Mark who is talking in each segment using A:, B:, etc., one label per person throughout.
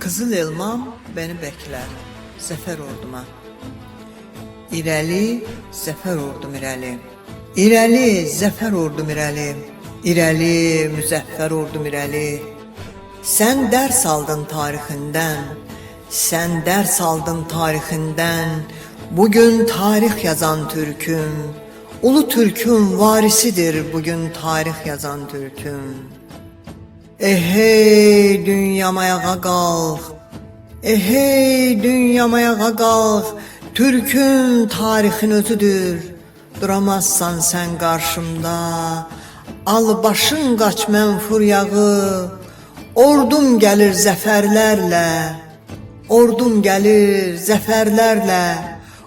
A: Kızıl elmam beni bekler Zəfər orduma İrəli zəfər ordum irəli İrəli zəfər ordum irəli İrəli müzəffər ordum irəli Sən dərs aldın tarixindən Sən dərs aldın tarixindən Bugün tarix yazan türküm. Ulu türkün varisidir bugün tarix yazan türküm. Ehey dünyam ayağa kalk. Ehey dünyam ayağa kalk. Türkün tarihin özüdür. Duramazsan sen karşımda. Al başın kaç menfur yağı. Ordum gelir zaferlerle Ordum gelir zaferlerle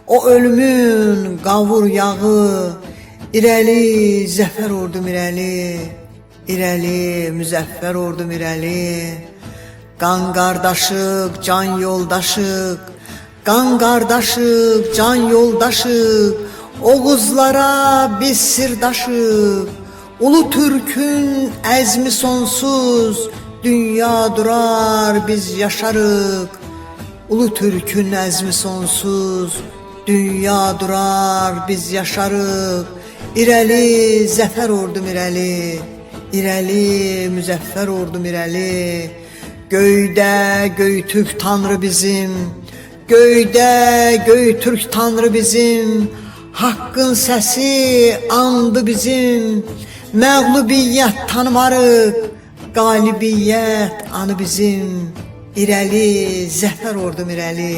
A: O ölümün kavur yağı. İrəli zəfər ordum irəli İrəli müzəffər ordum irəli. Qan qardaşıq, can yoldaşıq Qan qardaşıq, can yoldaşıq. Oğuzlara biz sirdaşıq Ulu Türk'ün əzmi sonsuz. Dünya durar biz yaşarıq Ulu Türk'ün əzmi sonsuz Dünya durar biz yaşarıq. İrəli zəfər ordum irəli İrəli müzəffər ordum irəli. Göydə Göytürk tanrı bizim Göydə Göytürk tanrı bizim. Haqqın səsi andı bizim Məğlubiyyət tanımarıq Qalibiyyət anı bizim İrəli zəfər ordum irəli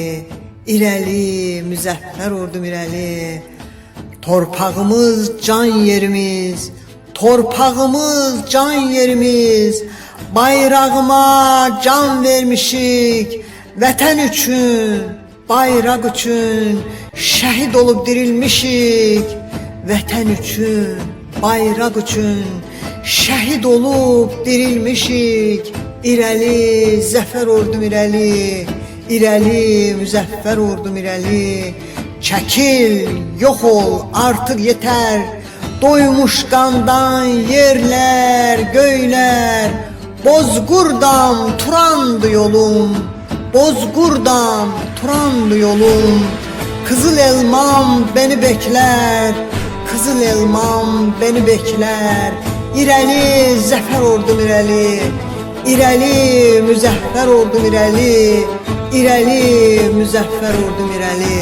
A: İrəli müzəffər ordum irəli Torpağımız can yerimiz Torpağımız can yerimiz. Bayrağıma can vermişik Vətən üçün Bayraq üçün Şəhid olub dirilmişik. Vətən üçün Bayraq üçün Şəhid olub dirilmişik İrəli zəfər ordum irəli. İrəli müzəffər ordum irəli. Çəkil, yox ol, artıq yetər. Doymuş qandan yerlər, göylər. Bozqurdam, Turandı yolum. Bozqurdam, Turandı yolum. Kızıl elmam beni bekler Kızıl elmam beni bekler İrəli zəfər ordum irəli İrəli müzəffər ordum irəli İrəli müzəffər ordum irəli